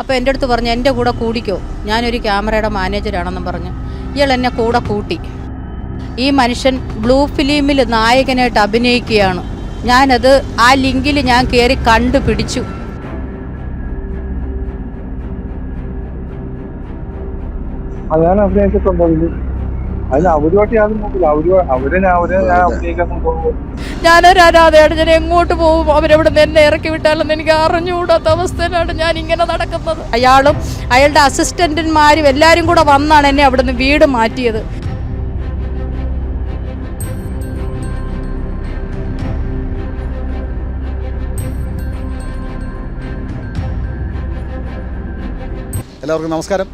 അപ്പോൾ എന്റെ അടുത്ത് പറഞ്ഞു എന്റെ കൂടെ കൂടിക്കോ. ഞാനൊരു ക്യാമറയുടെ മാനേജരാണെന്നും പറഞ്ഞു. ഇയാൾ എന്നെ കൂടെ കൂട്ടി. ഈ മനുഷ്യൻ ബ്ലൂ ഫിലിമിൽ നായകനായിട്ട് അഭിനയിക്കുകയാണ്. ഞാനത് ആ ലിങ്കിൽ ഞാൻ കയറി കണ്ടുപിടിച്ചു. ഞാൻ അഭിനയിച്ചിട്ടുണ്ടോ? അതിന് അവരുമായിട്ട് യാതൊന്നും നോക്കില്ല. അവർ അവരെ അവരെ ഞാൻ അഭിനയിക്കാൻ കൊണ്ടുപോകും. ഞാനൊരു ആരാധയാണ് ഞാൻ എങ്ങോട്ട് പോകും? അവരവിടെ നിന്ന് എന്നെ ഇറക്കി വിട്ടാലെന്ന് എനിക്ക് അറിഞ്ഞുകൂടാത്ത അവസ്ഥയിലാണ് ഞാൻ ഇങ്ങനെ നടക്കുന്നത്. അയാളും അയാളുടെ അസിസ്റ്റന്റന്മാരും എല്ലാവരും കൂടെ വന്നാണ് എന്നെ അവിടെ നിന്ന് വീട് മാറ്റിയത്. എല്ലാവർക്കും നമസ്കാരം.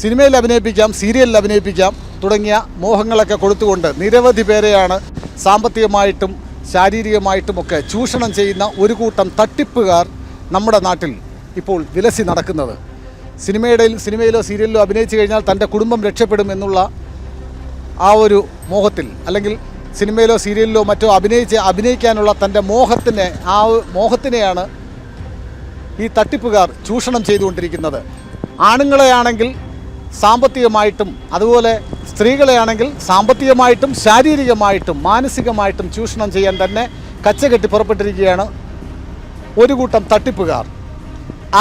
സിനിമയിൽ അഭിനയിപ്പിക്കാം സീരിയലിൽ അഭിനയിപ്പിക്കാം തുടങ്ങിയ മോഹങ്ങളൊക്കെ കൊടുത്തുകൊണ്ട് നിരവധി പേരെയാണ് സാമ്പത്തികമായിട്ടും ശാരീരികമായിട്ടുമൊക്കെ ചൂഷണം ചെയ്യുന്ന ഒരു കൂട്ടം തട്ടിപ്പുകാർ നമ്മുടെ നാട്ടിൽ ഇപ്പോൾ വിലസി നടക്കുന്നത്. സിനിമയുടെ സിനിമയിലോ സീരിയലിലോ അഭിനയിച്ചു കഴിഞ്ഞാൽ തന്റെ കുടുംബം രക്ഷപ്പെടും എന്നുള്ള ആ ഒരു മോഹത്തിൽ അല്ലെങ്കിൽ സിനിമയിലോ സീരിയലിലോ മറ്റോ അഭിനയിച്ച് അഭിനയിക്കാനുള്ള തന്റെ മോഹത്തിനെ ആ മോഹത്തിനെയാണ് ഈ തട്ടിപ്പുകാർ ചൂഷണം ചെയ്തുകൊണ്ടിരിക്കുന്നത്. ആണുങ്ങളെയാണെങ്കിൽ സാമ്പത്തികമായിട്ടും അതുപോലെ സ്ത്രീകളെയാണെങ്കിൽ സാമ്പത്തികമായിട്ടും ശാരീരികമായിട്ടും മാനസികമായിട്ടും ചൂഷണം ചെയ്യാൻ തന്നെ കച്ചകെട്ടി പുറപ്പെട്ടിരിക്കുകയാണ് ഒരു കൂട്ടം തട്ടിപ്പുകാർ.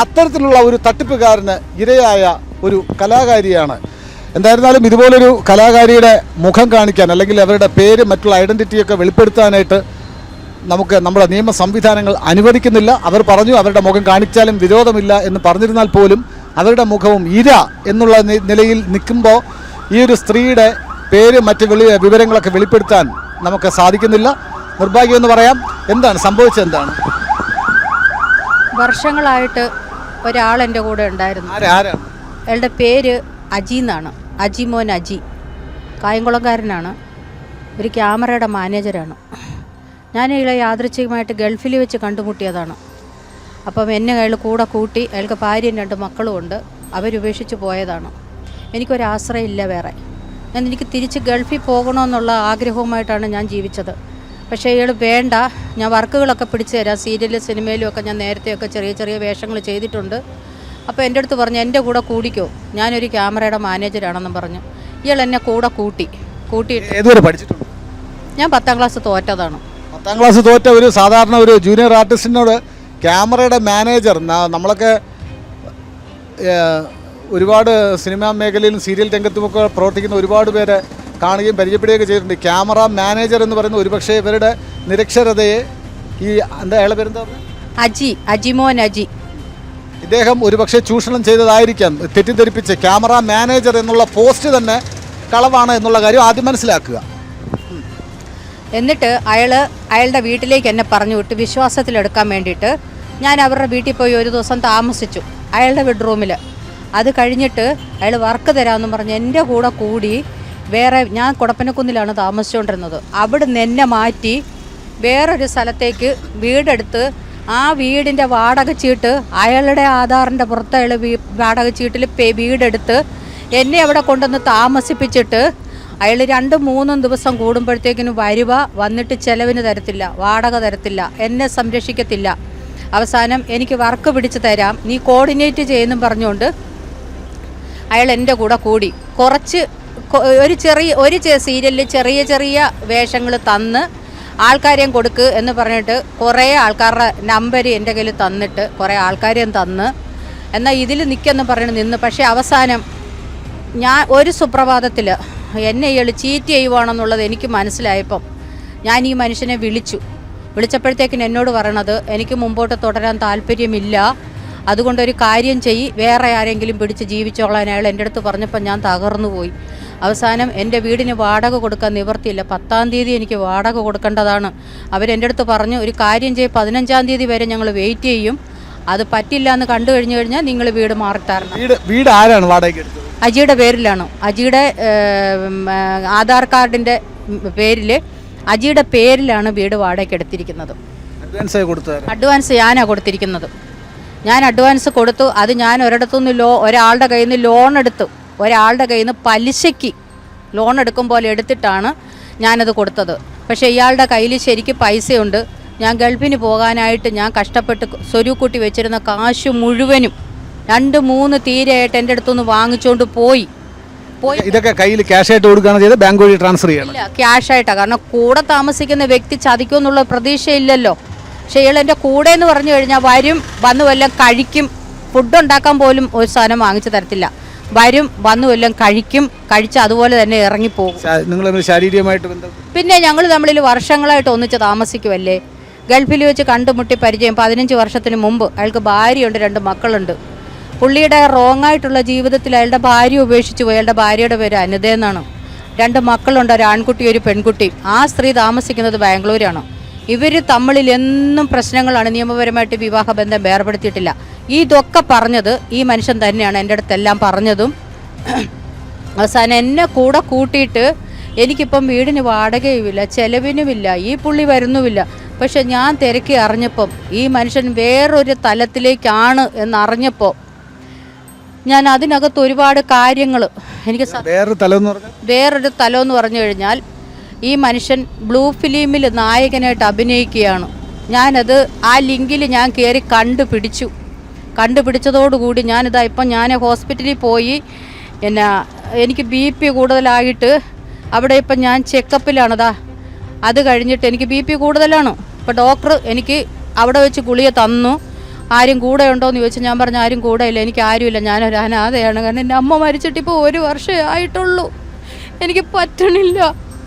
അത്തരത്തിലുള്ള ഒരു തട്ടിപ്പുകാരന് ഇരയായ ഒരു കലാകാരിയാണ്. എന്തായിരുന്നാലും ഇതുപോലൊരു കലാകാരിയുടെ മുഖം കാണിക്കാൻ അല്ലെങ്കിൽ അവരുടെ പേര് മറ്റുള്ള ഐഡന്റിറ്റിയൊക്കെ വെളിപ്പെടുത്താനായിട്ട് നമുക്ക് നമ്മുടെ നിയമ സംവിധാനങ്ങൾ അനുവദിക്കുന്നില്ല. അവർ പറഞ്ഞു അവരുടെ മുഖം കാണിച്ചാലും വിരോധമില്ല എന്ന് പറഞ്ഞിരുന്നാൽ പോലും അവരുടെ മുഖവും ഇര എന്നുള്ള നിലയിൽ നിൽക്കുമ്പോൾ ഈ ഒരു സ്ത്രീയുടെ പേര് മറ്റ് വെളി വിവരങ്ങളൊക്കെ വെളിപ്പെടുത്താൻ നമുക്ക് സാധിക്കുന്നില്ല. നിർഭാഗ്യമെന്ന് പറയാം. എന്താണ്? സംഭവിച്ചത് എന്താണ്? വർഷങ്ങളായിട്ട് ഒരാൾ എന്റെ കൂടെ ഉണ്ടായിരുന്നു. അയാളുടെ പേര് അജി എന്നാണ്. അജി മോൻ അജി. കായംകുളംകാരനാണ്. ഒരു ക്യാമറയുടെ മാനേജരാണ്. ഞാൻ ഇയാളെ യാദൃച്ഛികമായിട്ട് ഗൾഫിൽ വെച്ച് കണ്ടുമുട്ടിയതാണ്. അപ്പം എന്നെ അയാൾ കൂടെ കൂട്ടി അയാൾക്ക് ഭാര്യയും രണ്ട് മക്കളും ഉണ്ട് അവരുപേക്ഷിച്ച് പോയതാണ്. എനിക്കൊരാശ്രയം ഇല്ല വേറെ. ഞാൻ എനിക്ക് തിരിച്ച് ഗൾഫിൽ പോകണമെന്നുള്ള ആഗ്രഹവുമായിട്ടാണ് ഞാൻ ജീവിച്ചത്. പക്ഷേ ഇയാൾ വേണ്ട. ഞാൻ വർക്കുകളൊക്കെ പിടിച്ചു തരാം. സീരിയലും സിനിമയിലും ഒക്കെ ഞാൻ നേരത്തെയൊക്കെ ചെറിയ ചെറിയ വേഷങ്ങൾ ചെയ്തിട്ടുണ്ട്. അപ്പോൾ എന്റെ അടുത്ത് പറഞ്ഞു എന്റെ കൂടെ കൂടിക്കോ. ഞാനൊരു ക്യാമറയുടെ മാനേജരാണെന്നും പറഞ്ഞു. ഇയാൾ എന്നെ കൂടെ കൂട്ടി. കൂട്ടിയിട്ട് ഏതുവരെ പഠിച്ചിട്ടുണ്ട്? ഞാൻ പത്താം ക്ലാസ് തോറ്റതാണ്. പത്താം ക്ലാസ് തോറ്റ ഒരു സാധാരണ ഒരു ജൂനിയർ ആർട്ടിസ്റ്റിനോട് ക്യാമറയുടെ മാനേജർ നമ്മളൊക്കെ ഒരുപാട് സിനിമാ മേഖലയിലും സീരിയൽ രംഗത്തുമൊക്കെ പ്രവർത്തിക്കുന്ന ഒരുപാട് പേരെ കാണുകയും പരിചയപ്പെടുകയൊക്കെ ചെയ്തിട്ടുണ്ട്. ക്യാമറ മാനേജർ എന്ന് പറയുന്ന ഒരുപക്ഷെ ഇവരുടെ നിരക്ഷരതയെ ഈ എന്താ അയാളെ പേരെന്താ? അജി അജിമോൻ അജി. ഇദ്ദേഹം ഒരുപക്ഷെ ചൂഷണം ചെയ്തതായിരിക്കാം. തെറ്റിദ്ധരിപ്പിച്ച് ക്യാമറ മാനേജർ എന്നുള്ള പോസ്റ്റ് തന്നെ കളവാണ് എന്നുള്ള കാര്യം ആദ്യം മനസ്സിലാക്കുക. എന്നിട്ട് അയാൾ അയാളുടെ വീട്ടിലേക്ക് എന്നെ പറഞ്ഞു വിട്ട്. വിശ്വാസത്തിലെടുക്കാൻ വേണ്ടിയിട്ട് ഞാൻ അവരുടെ വീട്ടിൽ പോയി ഒരു ദിവസം താമസിച്ചു. അയാളുടെ ബെഡ്റൂമിൽ അത് കഴിഞ്ഞിട്ട് അയാൾ വർക്ക് തരാമെന്ന് പറഞ്ഞ് എന്റെ കൂടെ കൂടി വേറെ ഞാൻ കുടപ്പനക്കുന്നിലാണ് താമസിച്ചുകൊണ്ടിരുന്നത്. അവിടെ നിന്ന് എന്നെ മാറ്റി വേറൊരു സ്ഥലത്തേക്ക് വീടെടുത്ത് ആ വീടിന്റെ വാടക ചീട്ട് അയാളുടെ ആധാറിന്റെ പുറത്ത് അയാൾ വാടക ചീട്ടിൽ വീടെടുത്ത് എന്നെ അവിടെ കൊണ്ടുവന്ന് താമസിപ്പിച്ചിട്ട് അയാൾ രണ്ടും മൂന്നും ദിവസം കൂടുമ്പോഴത്തേക്കിനും വരുവ വന്നിട്ട് ചിലവിന് തരത്തില്ല വാടക തരത്തില്ല എന്നെ സംരക്ഷിക്കത്തില്ല. അവസാനം എനിക്ക് വർക്ക് പിടിച്ച് തരാം നീ കോർഡിനേറ്റ് ചെയ്യുന്നു പറഞ്ഞുകൊണ്ട് അയാൾ എന്റെ കൂടെ കൂടി. കുറച്ച് ഒരു ചെറിയ ഒരു സീരിയലിൽ ചെറിയ ചെറിയ വേഷങ്ങൾ തന്ന് ആൾക്കാരെയും കൊടുക്ക് എന്ന് പറഞ്ഞിട്ട് കുറേ ആൾക്കാരുടെ നമ്പർ എന്റെ കയ്യിൽ തന്നിട്ട് കുറേ ആൾക്കാരെയും തന്ന്. എന്നാൽ ഇതിൽ നിൽക്കെന്ന് പറഞ്ഞ് നിന്ന്. പക്ഷേ അവസാനം ഞാൻ ഒരു സുപ്രഭാതത്തിൽ എന്നെ ഇയാൾ ചീറ്റ് ചെയ്യുവാണെന്നുള്ളത് എനിക്ക് മനസ്സിലായപ്പം ഞാൻ ഈ മനുഷ്യനെ വിളിച്ചു. വിളിച്ചപ്പോഴത്തേക്കിന് എന്നോട് പറയണത് എനിക്ക് മുമ്പോട്ട് തുടരാൻ താല്പര്യമില്ല. അതുകൊണ്ടൊരു കാര്യം ചെയ്യ്. വേറെ ആരെങ്കിലും പിടിച്ച് ജീവിച്ചോളാൻ അയാൾ എന്റെ അടുത്ത് പറഞ്ഞപ്പോൾ ഞാൻ തകർന്നു പോയി. അവസാനം എന്റെ വീടിന് വാടക കൊടുക്കാൻ നിവർത്തിയില്ല. പത്താം തീയതി എനിക്ക് വാടക കൊടുക്കേണ്ടതാണ്. അവരെന്റെ അടുത്ത് പറഞ്ഞു ഒരു കാര്യം ചെയ്യ്. പതിനഞ്ചാം തീയതി വരെ ഞങ്ങൾ വെയിറ്റ് ചെയ്യും. അത് പറ്റില്ല എന്ന് കണ്ടു കഴിഞ്ഞു കഴിഞ്ഞാൽ നിങ്ങൾ വീട് മാറിത്തരണം. വീട് വീട് ആരാണ് എടുത്തത്? അജിയുടെ പേരിലാണ്. അജിയുടെ ആധാർ കാർഡിന്റെ പേരിൽ അജിയുടെ പേരിലാണ് വീട് വാടകയ്ക്ക് എടുത്തിരിക്കുന്നത്. അഡ്വാൻസ് കൊടുത്തത് അഡ്വാൻസ് ഞാനാണ് കൊടുത്തിരിക്കുന്നത്. ഞാൻ അഡ്വാൻസ് കൊടുത്തു. അത് ഞാൻ ഒരിടത്തുനിന്ന് ലോ ഒരാളുടെ കയ്യിൽ നിന്ന് ലോൺ എടുത്തു. ഒരാളുടെ കയ്യിൽ നിന്ന് പലിശയ്ക്ക് ലോൺ എടുക്കും പോലെ എടുത്തിട്ടാണ് ഞാനത് കൊടുത്തത്. പക്ഷേ ഇയാളുടെ കയ്യിൽ ശരിക്കും പൈസയുണ്ട്. ഞാൻ ഗൾഫിന് പോകാനായിട്ട് ഞാൻ കഷ്ടപ്പെട്ട് സ്വരൂക്കൂട്ടി വെച്ചിരുന്ന കാശ് മുഴുവനും രണ്ട് മൂന്ന് തീരെയായിട്ട് എന്റെ അടുത്തുനിന്ന് വാങ്ങിച്ചുകൊണ്ട് പോയി. പോയി. ഇതൊക്കെ കയ്യിൽ ക്യാഷ് ആയിട്ട് കൊടുക്കുകയാണ് ചെയ്ത് ബാങ്ക് വഴി ട്രാൻസ്ഫർ ചെയ്യണം. ഇല്ല ക്യാഷ് ആയിട്ടാണ് കാരണം കൂടെ താമസിക്കുന്ന വ്യക്തി ചതിക്കുമെന്നുള്ള പ്രതീക്ഷയില്ലല്ലോ. പക്ഷേ ഇയാൾ എന്റെ കൂടെ എന്ന് പറഞ്ഞു കഴിഞ്ഞാൽ വരും വന്ന് വല്ലതും കഴിക്കും. ഫുഡ് ഉണ്ടാക്കാൻ പോലും ഒരു സാധനം വാങ്ങിച്ചു തരത്തില്ല. വരും വന്നു വല്ലതും കഴിക്കും കഴിച്ച് അതുപോലെ തന്നെ ഇറങ്ങിപ്പോകും. നിങ്ങൾ ശാരീരികമായിട്ട് പിന്നെ ഞങ്ങൾ തമ്മിൽ വർഷങ്ങളായിട്ട് ഒന്നിച്ച് താമസിക്കുമല്ലേ ഗൾഫിൽ വെച്ച് കണ്ടുമുട്ടി പരിചയം പതിനഞ്ച് വർഷത്തിന് മുമ്പ് അയാൾക്ക് ഭാര്യയുണ്ട് രണ്ട് മക്കളുണ്ട്. പുള്ളിയുടെ റോങ് ആയിട്ടുള്ള ജീവിതത്തിൽ അയാളുടെ ഭാര്യ ഉപേക്ഷിച്ചു പോയി. അയാളുടെ ഭാര്യയുടെ പേര് അനിത എന്നാണ്. രണ്ട് മക്കളുണ്ട് ഒരു ആൺകുട്ടി ഒരു പെൺകുട്ടി. ആ സ്ത്രീ താമസിക്കുന്നത് ബാംഗ്ലൂരാണ്. ഇവർ തമ്മിൽ എന്നും പ്രശ്നങ്ങളാണ്. നിയമപരമായിട്ട് വിവാഹബന്ധം വേർപെടുത്തിയിട്ടില്ല. ഇതൊക്കെ പറഞ്ഞത് ഈ മനുഷ്യൻ തന്നെയാണ്. എന്റെ അടുത്തെല്ലാം പറഞ്ഞതും. അവസാനം എന്നെ കൂടെ കൂട്ടിയിട്ട് എനിക്കിപ്പം വീടിന് വാടകയുമില്ല ചെലവിനുമില്ല ഈ പുള്ളി വരുന്നുമില്ല. പക്ഷെ ഞാൻ തിരക്കി അറിഞ്ഞപ്പം ഈ മനുഷ്യൻ വേറൊരു തലത്തിലേക്കാണ് എന്നറിഞ്ഞപ്പോൾ ഞാൻ അതിനകത്ത് ഒരുപാട് കാര്യങ്ങൾ എനിക്ക് വേറൊരു തലം എന്ന് പറഞ്ഞു കഴിഞ്ഞാൽ ഈ മനുഷ്യൻ ബ്ലൂ ഫിലിമിൽ നായകനായിട്ട് അഭിനയിക്കുകയാണ്. ഞാനത് ആ ലിങ്കിൽ ഞാൻ കയറി കണ്ടുപിടിച്ചു. കണ്ടുപിടിച്ചതോടുകൂടി ഞാനിതാ ഇപ്പം ഞാൻ ഹോസ്പിറ്റലിൽ പോയി പിന്നെ എനിക്ക് ബി പി കൂടുതലായിട്ട് അവിടെ ഇപ്പം ഞാൻ ചെക്കപ്പിലാണതാ. അത് കഴിഞ്ഞിട്ട് എനിക്ക് ബി പി കൂടുതലാണ്. അപ്പോൾ ഡോക്ടർ എനിക്ക് അവിടെ വെച്ച് ഗുളിക തന്നു. ആരും കൂടെ ഉണ്ടോ എന്ന് ചോദിച്ചാൽ ഞാൻ പറഞ്ഞു ആരും കൂടെ ഇല്ല എനിക്ക് ആരുമില്ല. ഞാനൊരു അനാഥയാണ്. കാരണം എന്റെ അമ്മ മരിച്ചിട്ടിപ്പോൾ ഒരു വർഷമേ ആയിട്ടുള്ളൂ. എനിക്ക് പറ്റണില്ല.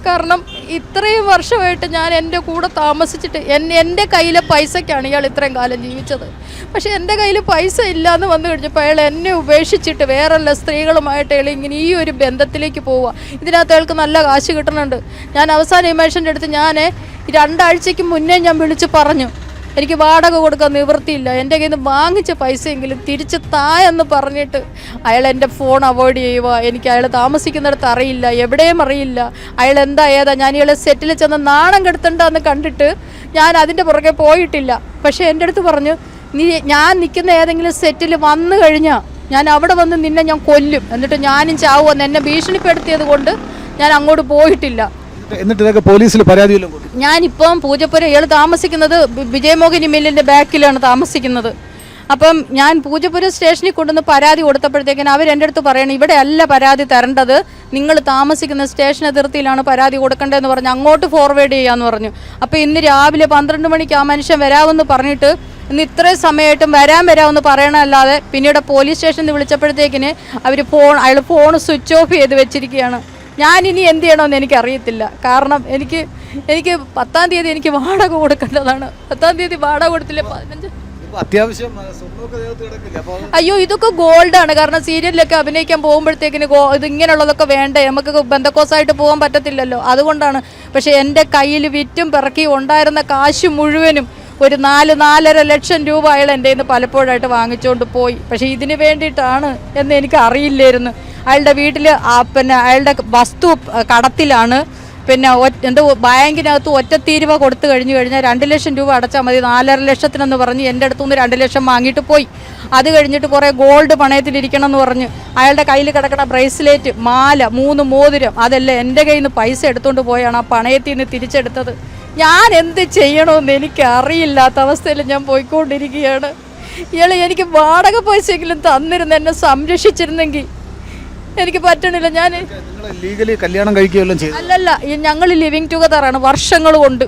കാരണം ഇത്രയും വർഷമായിട്ട് ഞാൻ എന്റെ കൂടെ താമസിച്ചിട്ട് എൻ- എന്റെ കയ്യിലെ പൈസയ്ക്കാണ് ഇയാൾ ഇത്രയും കാലം ജീവിച്ചത്. പക്ഷേ എന്റെ കയ്യിൽ പൈസ ഇല്ലയെന്ന് വന്നു കഴിഞ്ഞപ്പോൾ അയാൾ എന്നെ ഉപേക്ഷിച്ചിട്ട് വേറെല്ല സ്ത്രീകളുമായിട്ട് അയാൾ ഇങ്ങനെ ഈ ഒരു ബന്ധത്തിലേക്ക് പോവുക. ഇതിനകത്ത് അയാൾക്ക് നല്ല കാശ് കിട്ടുന്നുണ്ട്. ഞാൻ അവസാന ഇമേഷന്റെ അടുത്ത് ഞാൻ രണ്ടാഴ്ചയ്ക്ക് മുന്നേ ഞാൻ വിളിച്ച് പറഞ്ഞു എനിക്ക് വാടക കൊടുക്കാൻ നിവൃത്തിയില്ല. എന്റെ കയ്യിൽ നിന്ന് വാങ്ങിച്ച പൈസയെങ്കിലും തിരിച്ച് താ എന്ന് പറഞ്ഞിട്ട് അയാൾ എന്റെ ഫോൺ അവോയ്ഡ് ചെയ്യുക എനിക്ക് അയാൾ താമസിക്കുന്നിടത്ത് അറിയില്ല. എവിടെയും അറിയില്ല. അയാൾ എന്താ ഏതാ? ഞാൻ ഇയാളെ സെറ്റിൽ ചെന്ന് നാണം കെടുത്തണ്ടെന്ന് കണ്ടിട്ട് ഞാൻ അതിന്റെ പുറകെ പോയിട്ടില്ല. പക്ഷേ എന്റെ അടുത്ത് പറഞ്ഞു നീ ഞാൻ നിൽക്കുന്ന ഏതെങ്കിലും സെറ്റിൽ വന്നു കഴിഞ്ഞാൽ ഞാൻ അവിടെ വന്ന് നിന്നെ ഞാൻ കൊല്ലും. എന്നിട്ട് ഞാനും ചാവുമെന്ന് എന്നെ ഭീഷണിപ്പെടുത്തിയത് കൊണ്ട് ഞാൻ അങ്ങോട്ട് പോയിട്ടില്ല. എന്നിട്ട് പോലീസിൽ പരാതി ഞാനിപ്പം പൂജപ്പുര ഇയാൾ താമസിക്കുന്നത് വിജയമോഹിനി മില്ലിന്റെ ബാക്കിലാണ് താമസിക്കുന്നത്. അപ്പം ഞാൻ പൂജപ്പുര സ്റ്റേഷനിൽ കൊണ്ടുവന്ന് പരാതി കൊടുത്തപ്പോഴത്തേക്കിന് അവർ എന്റെ അടുത്ത് പറയണം ഇവിടെ അല്ല പരാതി തരേണ്ടത്. നിങ്ങൾ താമസിക്കുന്ന സ്റ്റേഷൻ അതിർത്തിയിലാണ് പരാതി കൊടുക്കേണ്ടതെന്ന് പറഞ്ഞ് അങ്ങോട്ട് ഫോർവേഡ് ചെയ്യാമെന്ന് പറഞ്ഞു. അപ്പോൾ ഇന്ന് രാവിലെ പന്ത്രണ്ട് മണിക്ക് ആ മനുഷ്യൻ വരാമെന്ന് പറഞ്ഞിട്ട് ഇന്ന് ഇത്രയും സമയമായിട്ടും വരാൻ വരാമെന്ന് പറയണമല്ലാതെ പിന്നീട് പോലീസ് സ്റ്റേഷനിൽ വിളിച്ചപ്പോഴത്തേക്കിന് അവർ ഫോൺ അയാൾ ഫോൺ സ്വിച്ച് ഓഫ് ചെയ്ത് വെച്ചിരിക്കുകയാണ്. ഞാൻ ഇനി എന്ത് ചെയ്യണമെന്ന് എനിക്കറിയത്തില്ല. കാരണം എനിക്ക് എനിക്ക് പത്താം തീയതി എനിക്ക് വാടക കൊടുക്കേണ്ടതാണ്. പത്താം തീയതി വാടക കൊടുത്തില്ല? പതിനഞ്ച് അത്യാവശ്യം അയ്യോ ഇതൊക്കെ ഗോൾഡ് ആണ് കാരണം സീരിയലിലൊക്കെ അഭിനയിക്കാൻ പോകുമ്പോഴത്തേക്കിന് ഗോ ഇത് ഇങ്ങനെയുള്ളതൊക്കെ വേണ്ടേ? നമുക്ക് ബന്ധക്കോസായിട്ട് പോകാൻ പറ്റത്തില്ലല്ലോ. അതുകൊണ്ടാണ് പക്ഷെ എന്റെ കയ്യിൽ വിറ്റും പിറക്കി ഉണ്ടായിരുന്ന കാശ് മുഴുവനും ഒരു നാല് നാലര ലക്ഷം രൂപ അയാൾ എന്റെ നിന്ന് പലപ്പോഴായിട്ട് വാങ്ങിച്ചുകൊണ്ട് പോയി. പക്ഷേ ഇതിന് വേണ്ടിയിട്ടാണ് എന്ന് എനിക്ക് അറിയില്ലായിരുന്നു അയാളുടെ വീട്ടിൽ പിന്നെ അയാളുടെ വസ്തു കടത്തിലാണ്. പിന്നെ എന്തോ ബാങ്കിനകത്ത് ഒറ്റത്തീരുവ കൊടുത്തു കഴിഞ്ഞു കഴിഞ്ഞാൽ രണ്ട് ലക്ഷം രൂപ അടച്ചാൽ മതി. നാലര ലക്ഷത്തിനെന്ന് പറഞ്ഞ് എന്റെ അടുത്തുനിന്ന് രണ്ട് ലക്ഷം വാങ്ങിയിട്ട് പോയി. അത് കഴിഞ്ഞിട്ട് കുറേ ഗോൾഡ് പണയത്തിലിരിക്കണം എന്ന് പറഞ്ഞ് അയാളുടെ കയ്യിൽ കിടക്കുന്ന ബ്രേസ്ലെറ്റ് മാല മൂന്ന് മോതിരം അതെല്ലാം എന്റെ കയ്യിൽ നിന്ന് പൈസ എടുത്തുകൊണ്ട് പോയാണ് ആ പണയത്തിൽ നിന്ന് തിരിച്ചെടുത്തത്. ഞാൻ എന്ത് ചെയ്യണമെന്ന് എനിക്ക് അറിയില്ലാത്ത അവസ്ഥയിൽ ഞാൻ പോയിക്കൊണ്ടിരിക്കുകയാണ്. ഇയാൾ എനിക്ക് വാടക പൈസയെങ്കിലും തന്നിരുന്ന് എന്നെ സംരക്ഷിച്ചിരുന്നെങ്കിൽ എനിക്ക് പറ്റണില്ല. ഞാൻ ലീഗലി കല്യാണം കഴിക്കുകയെല്ലാം ചെയ്തു അല്ലല്ല ഞങ്ങൾ ലിവിങ് ടുഗദറാണ് വർഷങ്ങൾ കൊണ്ട്.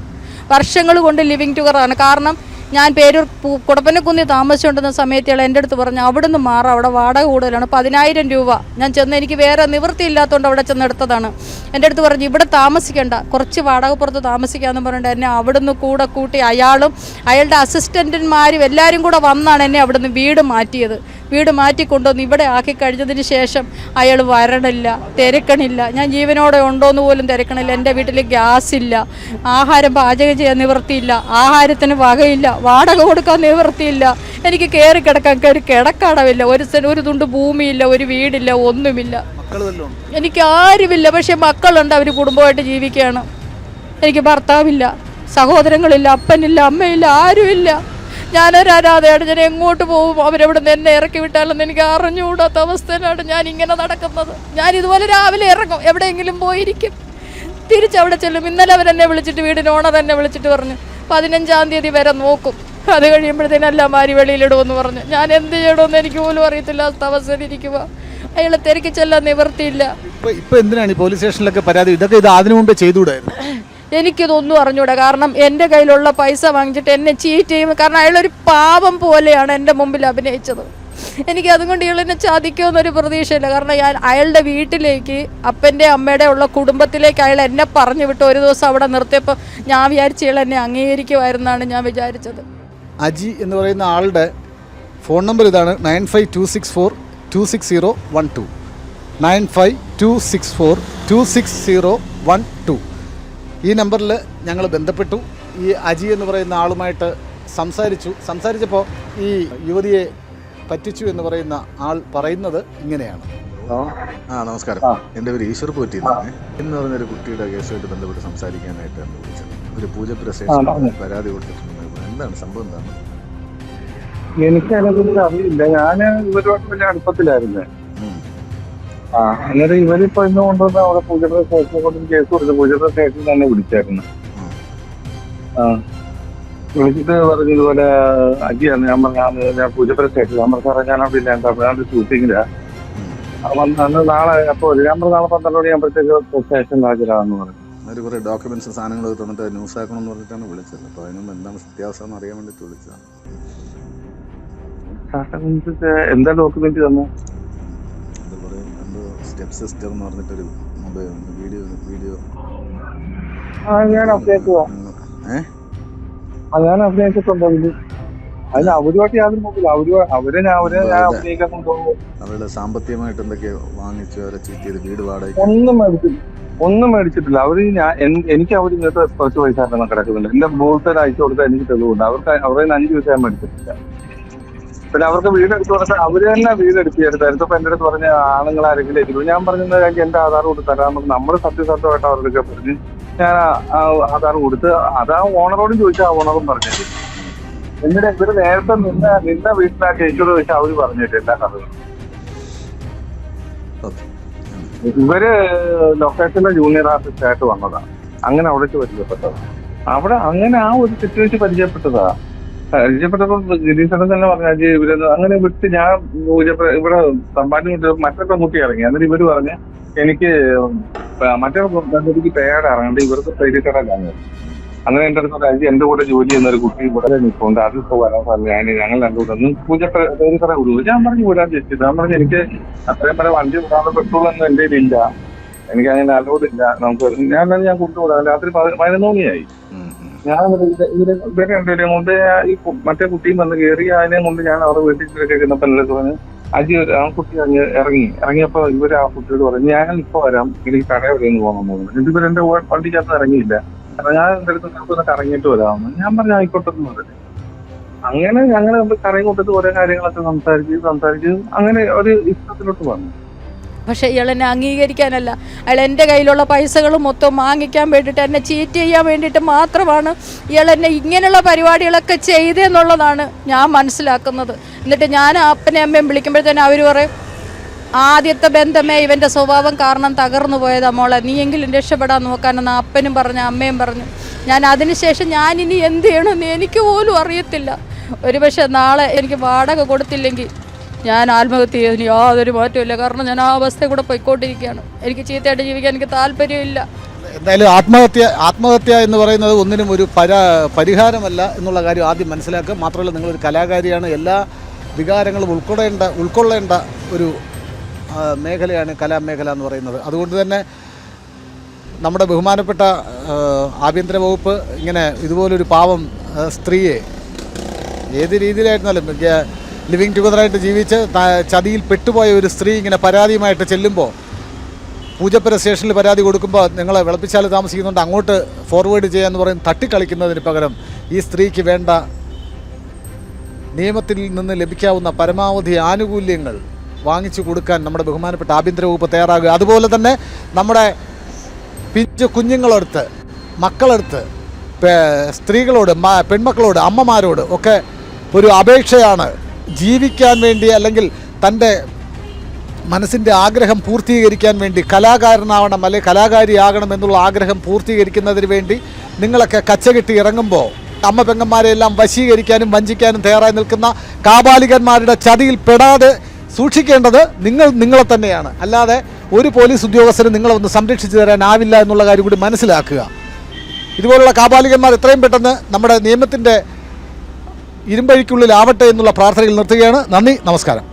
വർഷങ്ങൾ കൊണ്ട് ലിവിങ് ടുഗദറാണ് കാരണം ഞാൻ പേരൂർ പു- കുടപ്പനക്കുന്നി താമസിച്ചുകൊണ്ടിരുന്ന സമയത്ത് ഇയാൾ എന്റെ അടുത്ത് പറഞ്ഞു അവിടെ നിന്ന് മാറാം. അവിടെ വാടക കൂടുതലാണ്. പതിനായിരം രൂപ. ഞാൻ ചെന്ന് എനിക്ക് വേറെ നിവൃത്തി ഇല്ലാത്തതുകൊണ്ട് അവിടെ ചെന്ന് എടുത്തതാണ്. എന്റെ അടുത്ത് പറഞ്ഞു ഇവിടെ താമസിക്കേണ്ട. കുറച്ച് വാടകപ്പുറത്ത് താമസിക്കാമെന്ന് പറഞ്ഞിട്ട് എന്നെ അവിടുന്ന് കൂടെ കൂട്ടി അയാളും അയാളുടെ അസിസ്റ്റന്റന്മാരും എല്ലാവരും കൂടെ വന്നാണ് എന്നെ അവിടുന്ന് വീട് മാറ്റിയത്. വീട് മാറ്റി കൊണ്ടുവന്ന് ഇവിടെ ആക്കി കഴിഞ്ഞതിന് ശേഷം അയാൾ വരണില്ല തിരക്കണില്ല. ഞാൻ ജീവനോടെ ഉണ്ടോയെന്ന് പോലും തിരക്കണില്ല. എന്റെ വീട്ടിൽ ഗ്യാസ് ഇല്ല ആഹാരം പാചകം ചെയ്യാൻ നിവൃത്തിയില്ല ആഹാരത്തിന് വകയില്ല വാടക കൊടുക്കാൻ നിവൃത്തിയില്ല. എനിക്ക് കയറി കിടക്കാൻ ഒരു കിടക്കടവില്ല ഒരു ഒരു തുണ്ട് ഭൂമിയില്ല ഒരു വീടില്ല ഒന്നുമില്ല. എനിക്ക് ആരുമില്ല പക്ഷെ മക്കളുണ്ട് അവർ കുടുംബമായിട്ട് ജീവിക്കുകയാണ്. എനിക്ക് ഭർത്താവില്ല സഹോദരങ്ങളില്ല അപ്പനില്ല അമ്മയില്ല ആരുമില്ല. ഞാനൊരു അനാഥയാണ് ഞാൻ എങ്ങോട്ട് പോകും? അവരവിടെ നിന്ന് എന്നെ ഇറക്കി വിട്ടാലെന്ന് എനിക്ക് അറിഞ്ഞുകൂടാത്ത അവസ്ഥയിലാണ് ഞാൻ ഇങ്ങനെ നടക്കുന്നത്. ഞാൻ ഇതുപോലെ രാവിലെ ഇറങ്ങും. എവിടെയെങ്കിലും പോയിരിക്കും. തിരിച്ചവിടെ ചെല്ലും. ഇന്നലെ അവരെന്നെ വിളിച്ചിട്ട് വീടിന് ഓണർ എന്നെ വിളിച്ചിട്ട് പറഞ്ഞു. പതിനഞ്ചാം തീയതി വരെ നോക്കും. അത് കഴിയുമ്പോഴത്തേനെല്ലാം മാരി വെളിയിലിടുമെന്ന് പറഞ്ഞു. ഞാൻ എന്ത് ചെയ്യണമെന്ന് എനിക്ക് പോലും അറിയത്തില്ലാത്ത അവസ്ഥയിലിരിക്കുക അയാളെ തിരക്കി ചെല്ലാൻ നിവർത്തിയില്ല ഇപ്പൊ ഇപ്പൊ എന്തിനാണ് പോലീസ് സ്റ്റേഷനിലൊക്കെ പരാതി? ഇതൊക്കെ ഇത് അതിനു മുമ്പേ ചെയ്തുകൂടായിരുന്നു. എനിക്കിതൊന്നും അറിഞ്ഞൂടാ. കാരണം എന്റെ കയ്യിലുള്ള പൈസ വാങ്ങിച്ചിട്ട് എന്നെ ചീറ്റ് ചെയ്യും കാരണം അയാളൊരു പാവം പോലെയാണ് എന്റെ മുമ്പിൽ അഭിനയിച്ചത്. എനിക്ക് അതുകൊണ്ട് എന്നെ ചാദിക്കുമെന്നൊരു പ്രതീക്ഷയില്ല. കാരണം ഞാൻ അയാളുടെ വീട്ടിലേക്ക് അപ്പന്റെ അമ്മയുടെ ഉള്ള കുടുംബത്തിലേക്ക് അയാൾ എന്നെ പറഞ്ഞു വിട്ട് ഒരു ദിവസം അവിടെ നിർത്തിയപ്പോൾ ഞാൻ വിചാരിച്ച ഇയാൾ എന്നെ അംഗീകരിക്കുമായിരുന്നാണ് ഞാൻ വിചാരിച്ചത്. അജി എന്ന് പറയുന്ന ആളുടെ ഫോൺ നമ്പർ ഇതാണ് nine five two six four two six zero one two. Nine five two six four two six zero one two. ഈ നമ്പറിൽ ഞങ്ങൾ ബന്ധപ്പെട്ടു. ഈ അജി എന്ന് പറയുന്ന ആളുമായിട്ട് സംസാരിച്ചു. സംസാരിച്ചപ്പോൾ ഈ യുവതിയെ പറ്റിച്ചു എന്ന് പറയുന്ന ആൾ പറയുന്നത് ഇങ്ങനെയാണ്. ആ. നമസ്കാരം. എന്റെ പേര് ഈശ്വർ പോറ്റി എന്ന് പറഞ്ഞൊരു കുട്ടിയുടെ കേസുമായിട്ട് ബന്ധപ്പെട്ട് സംസാരിക്കാനായിട്ട് വിളിച്ചത്. ഒരു പൂജ സ്റ്റേഷനിൽ പരാതി കൊടുത്തിട്ടുണ്ട്. എന്താണ് സംഭവം എന്താണ്? എനിക്ക് അതിനെക്കുറിച്ച് അറിയില്ല. ഞാൻ ഇവരുമായിട്ട് വലിയ അടുപ്പത്തിലായിരുന്നു. ആ അന്നേരം ഇവരിപ്പോ ഇന്ന് കൊണ്ടുവന്ന് അവിടെ പൂജയുടെ സ്റ്റേഷൻ കൊണ്ട് കേസ് കൊടുത്ത് പൂജയുടെ സ്റ്റേഷനിൽ തന്നെ വിളിച്ചായിരുന്നു. ആ വിളിച്ചിട്ട് പറഞ്ഞു ഇതുപോലെ അജിയാണ് ഞാൻ പറഞ്ഞു ഞാൻ പൂജപ്പുര സ്റ്റേഷൻ ഞാൻ പറഞ്ഞു സാറേ ഞാൻ അവിടെ ഇല്ല തമിഴ്നാട് ഷൂട്ടിങ്ങില്ല. വന്ന് നാളെ അപ്പോൾ ഞാൻ പറഞ്ഞു നാളെ പന്ത്രണ്ട് മണിയാകുമ്പോഴത്തേക്ക് സ്റ്റേഷൻ ഹാജരാന്ന് പറഞ്ഞു അവർ കുറേ ഡോക്യുമെന്റ്സ് സാധനങ്ങളൊക്കെ തന്നിട്ട് ന്യൂസ് ആക്കണം എന്ന് പറഞ്ഞിട്ടാണ് വിളിച്ചത് അപ്പോൾ അതിനും എന്താണ് സത്യാവസ്ഥ എന്ന് അറിയാൻ വേണ്ടിയിട്ട് വിളിച്ചതാണ് എന്താ ഡോക്യുമെന്റ് തന്നു സ്റ്റെപ്പ് സിസ്റ്റർ എന്ന് പറഞ്ഞിട്ടൊരു മൊബൈൽ വീഡിയോ വീഡിയോ. ആ ഞാൻ അഭിനയിച്ചതാ ഏഹ് ആ ഞാൻ അഭിനയിച്ചിട്ടുണ്ട് അതിൽ അതിന് അവരുമായിട്ട് യാതൊരു മുമ്പില്ല അവർ അവരെ ഞാൻ അവരെ ഞാൻ അഭിനയിക്കാൻ കൊണ്ടുപോകും. അവരുടെ സാമ്പത്തികമായിട്ട് എന്തൊക്കെ വാങ്ങിച്ചു അവരെ ചീറ്റ് ചെയ്ത് വീട് വാടക ഒന്നും മേടിച്ചില്ല. ഒന്നും മേടിച്ചിട്ടില്ല. അവർ ഞാൻ എനിക്ക് അവർ ഇങ്ങനത്തെ കുറച്ച് പൈസ കിടക്കുന്നുണ്ട്. എന്റെ ബോൾസ് അയച്ചു കൊടുത്താൽ എനിക്ക് തെളിവുണ്ട്. അവർക്ക് അവരുടെ അഞ്ചു ദിവസം അഞ്ച് പൈസ ഞാൻ മേടിച്ചിട്ടില്ല. പിന്നെ അവർക്ക് വീട് എടുത്ത് കൊടുത്താൽ അവർ തന്നെ വീട് എടുത്ത് എടുത്തായിരുന്നു. ഇപ്പൊ എന്റെ അടുത്ത് പറഞ്ഞ ആണുങ്ങൾ ആരെങ്കിലും എടുത്തു ഞാൻ പറഞ്ഞത് കാര്യം എന്റെ ആധാർ കൊടുത്ത് തരാൻ നമ്മൾ സത്യസന്ധമായിട്ട് അവരുടെ പറഞ്ഞ് ഞാൻ ആധാർ കൊടുത്ത് അതാ ഓണറോടും ചോദിച്ചാൽ ഓണറും പറഞ്ഞത് എന്നിട്ട് ഇവർ നേരത്തെ നിന്ന നിന്ന വീട്ടിലാ ചേച്ചിയോട് ചോദിച്ചാൽ അവർ പറഞ്ഞിട്ടില്ല എല്ലാ കഥകളും. ഇവർ ലൊക്കേഷനിലെ ജൂനിയർ ആർട്ടിസ്റ്റ് ആയിട്ട് വന്നതാണ് അങ്ങനെ അവിടേക്ക് പരിചയപ്പെട്ടതാ. അവിടെ അങ്ങനെ ആ ഒരു സിറ്റുവേഷൻ പരിചയപ്പെട്ടതാ. പരിചയപ്പെട്ടപ്പോൾ തന്നെ അങ്ങനെ വിട്ട് ഞാൻ ഇവിടെ തമ്പാട്ടി വിട്ട് മറ്റേ പെൺകുട്ടി ഇറങ്ങി. എന്നിട്ട് ഇവർ പറഞ്ഞ് എനിക്ക് മറ്റേ പേട ഇറങ്ങണ്ട ഇവർക്ക് പേരിക്കടലാണ് അങ്ങനെ എന്റെ അടുത്ത് അജി എന്റെ കൂടെ ജോലി ചെയ്യുന്ന ഒരു കുട്ടി ഇവിടെ നിൽപ്പുണ്ട് അത് വരാൻ പറഞ്ഞു ഞാൻ ഞങ്ങൾ രണ്ടുകൂടെ ഒന്ന് പൂജ പേരിക്കട വിടുവോ? ഞാൻ പറഞ്ഞു വിടാൻ ചേച്ചി ഞാൻ പറഞ്ഞു എനിക്ക് അത്രയും വരെ വണ്ടി വിടാനുള്ള പെട്രോൾ ഒന്നും എന്റെ ഇല്ല എനിക്ക് അങ്ങനെ അലോഡില്ല നമുക്ക് ഞാൻ ഞാൻ കൊണ്ടുവിടാം. രാത്രി പതി- പതിനൊന്ന് മണിയായി. ഞാൻ ഇവരെ ഇവരെ രണ്ടുപേരെയും കൊണ്ട് ഈ മറ്റേ കുട്ടിയും വന്ന് കയറി അതിനെ കൊണ്ട് ഞാൻ അവിടെ വീട്ടിൽ കേൾക്കുന്നപ്പോ എന്നോട് പറഞ്ഞു അജി ആ കുട്ടി അങ്ങ് ഇറങ്ങി. ഇറങ്ങിയപ്പോ ഇവർ ആ കുട്ടിയോട് പറഞ്ഞു ഞാൻ ഇപ്പൊ വരാം. എനിക്ക് കട എവിടെ നിന്ന് പോകണം എന്ന് പറഞ്ഞു ഇവർ എന്റെ വണ്ടിക്കകത്ത് ഇറങ്ങിയില്ല. കാരണം ഞാൻ എന്റെ അടുത്ത് നിങ്ങൾക്ക് ഒന്ന് കറങ്ങിയിട്ട് വരാമെന്ന് ഞാൻ പറഞ്ഞു ആയിക്കോട്ടെ എന്ന് പറഞ്ഞു. അങ്ങനെ ഞങ്ങൾ കറങ്ങി കൊണ്ടിട്ട് ഓരോ കാര്യങ്ങളൊക്കെ സംസാരിച്ച് സംസാരിച്ച് അങ്ങനെ ഒരു ഇഷ്ടത്തിലോട്ട് വന്നു. പക്ഷേ ഇയാൾ എന്നെ അംഗീകരിക്കാനല്ല. അയാൾ എന്റെ കയ്യിലുള്ള പൈസകൾ മൊത്തം വാങ്ങിക്കാൻ വേണ്ടിയിട്ട് എന്നെ ചീറ്റ് ചെയ്യാൻ വേണ്ടിയിട്ട് മാത്രമാണ് ഇയാൾ എന്നെ ഇങ്ങനെയുള്ള പരിപാടികളൊക്കെ ചെയ്തതെന്നുള്ളതാണ് ഞാൻ മനസ്സിലാക്കുന്നത്. എന്നിട്ട് ഞാൻ അപ്പനെ അമ്മയും വിളിക്കുമ്പോഴത്തേനും അവർ പറയും ആദ്യത്തെ ബന്ധമേ ഇവന്റെ സ്വഭാവം കാരണം തകർന്നു പോയതാ മോളെ. നീയെങ്കിലും രക്ഷപ്പെടാൻ നോക്കാനെന്ന് അപ്പനും പറഞ്ഞു അമ്മയും പറഞ്ഞു. ഞാൻ അതിനുശേഷം ഇനി എന്ത് ചെയ്യണമെന്ന് എനിക്ക് പോലും അറിയത്തില്ല. ഒരുപക്ഷെ നാളെ എനിക്ക് വാടക കൊടുത്തില്ലെങ്കിൽ ഞാൻ ആത്മഹത്യ ചെയ്തതിന് യാതൊരു മാറ്റമില്ല കാരണം ഞാൻ ആ അവസ്ഥ കൂടെ പോയിക്കൊണ്ടിരിക്കുകയാണ്. എനിക്ക് ചീത്തയായിട്ട് ജീവിക്കാൻ എനിക്ക് താല്പര്യമില്ല. എന്തായാലും ആത്മഹത്യ ആത്മഹത്യ എന്ന് പറയുന്നത് ഒന്നിനും ഒരു പരാ പരിഹാരമല്ല എന്നുള്ള കാര്യം ആദ്യം മനസ്സിലാക്കുക. മാത്രമല്ല നിങ്ങളൊരു കലാകാരിയാണ്. എല്ലാ വികാരങ്ങളും ഉൾക്കൊള്ളേണ്ട ഉൾക്കൊള്ളേണ്ട ഒരു മേഖലയാണ് കലാമേഖല എന്ന് പറയുന്നത്. അതുകൊണ്ട് തന്നെ നമ്മുടെ ബഹുമാനപ്പെട്ട ആഭ്യന്തര വകുപ്പ് ഇങ്ങനെ ഇതുപോലൊരു പാവം സ്ത്രീയെ ഏത് രീതിയിലായിരുന്നാലും ലിവിങ് ടുഗദറായിട്ട് ജീവിച്ച് ചതിയിൽ പെട്ടുപോയ ഒരു സ്ത്രീ ഇങ്ങനെ പരാതിയുമായിട്ട് ചെല്ലുമ്പോൾ പൂജപ്പുര സ്റ്റേഷനിൽ പരാതി കൊടുക്കുമ്പോൾ നിങ്ങൾ വിളപ്പിച്ചാൽ താമസിക്കുന്നുണ്ട് അങ്ങോട്ട് ഫോർവേഡ് ചെയ്യാന്ന് പറയും തട്ടിക്കളിക്കുന്നതിന് പകരം ഈ സ്ത്രീക്ക് വേണ്ട നിയമത്തിൽ നിന്ന് ലഭിക്കാവുന്ന പരമാവധി ആനുകൂല്യങ്ങൾ വാങ്ങിച്ചു കൊടുക്കാൻ നമ്മുടെ ബഹുമാനപ്പെട്ട ആഭ്യന്തര വകുപ്പ് തയ്യാറാകുക. അതുപോലെ തന്നെ നമ്മുടെ പിഞ്ചു കുഞ്ഞുങ്ങളടുത്ത് മക്കളടുത്ത് സ്ത്രീകളോട് പെൺമക്കളോട് അമ്മമാരോട് ഒക്കെ ഒരു അപേക്ഷയാണ് ജീവിക്കാൻ വേണ്ടി അല്ലെങ്കിൽ തന്റെ മനസ്സിന്റെ ആഗ്രഹം പൂർത്തീകരിക്കാൻ വേണ്ടി കലാകാരനാവണം അല്ലെങ്കിൽ കലാകാരിയാകണം എന്നുള്ള ആഗ്രഹം പൂർത്തീകരിക്കുന്നതിന് വേണ്ടി നിങ്ങളൊക്കെ കച്ചകെട്ടി ഇറങ്ങുമ്പോൾ അമ്മ പെങ്ങന്മാരെ എല്ലാം വശീകരിക്കാനും വഞ്ചിക്കാനും തയ്യാറായി നിൽക്കുന്ന കാബാലികന്മാരുടെ ചതിയിൽ പെടാതെ സൂക്ഷിക്കേണ്ടത് നിങ്ങൾ നിങ്ങളെ തന്നെയാണ്. അല്ലാതെ ഒരു പോലീസ് ഉദ്യോഗസ്ഥരും നിങ്ങളെ ഒന്ന് സംരക്ഷിച്ചു തരാനാവില്ല എന്നുള്ള കാര്യം കൂടി മനസ്സിലാക്കുക. ഇതുപോലുള്ള കാബാലികന്മാർ എത്രയും പെട്ടെന്ന് നമ്മുടെ നിയമത്തിന്റെ ഇരുമ്പഴിക്കുള്ളിലാവട്ടെ എന്നുള്ള പ്രാർത്ഥനയിൽ നിർത്തുകയാണ്. നന്ദി നമസ്കാരം.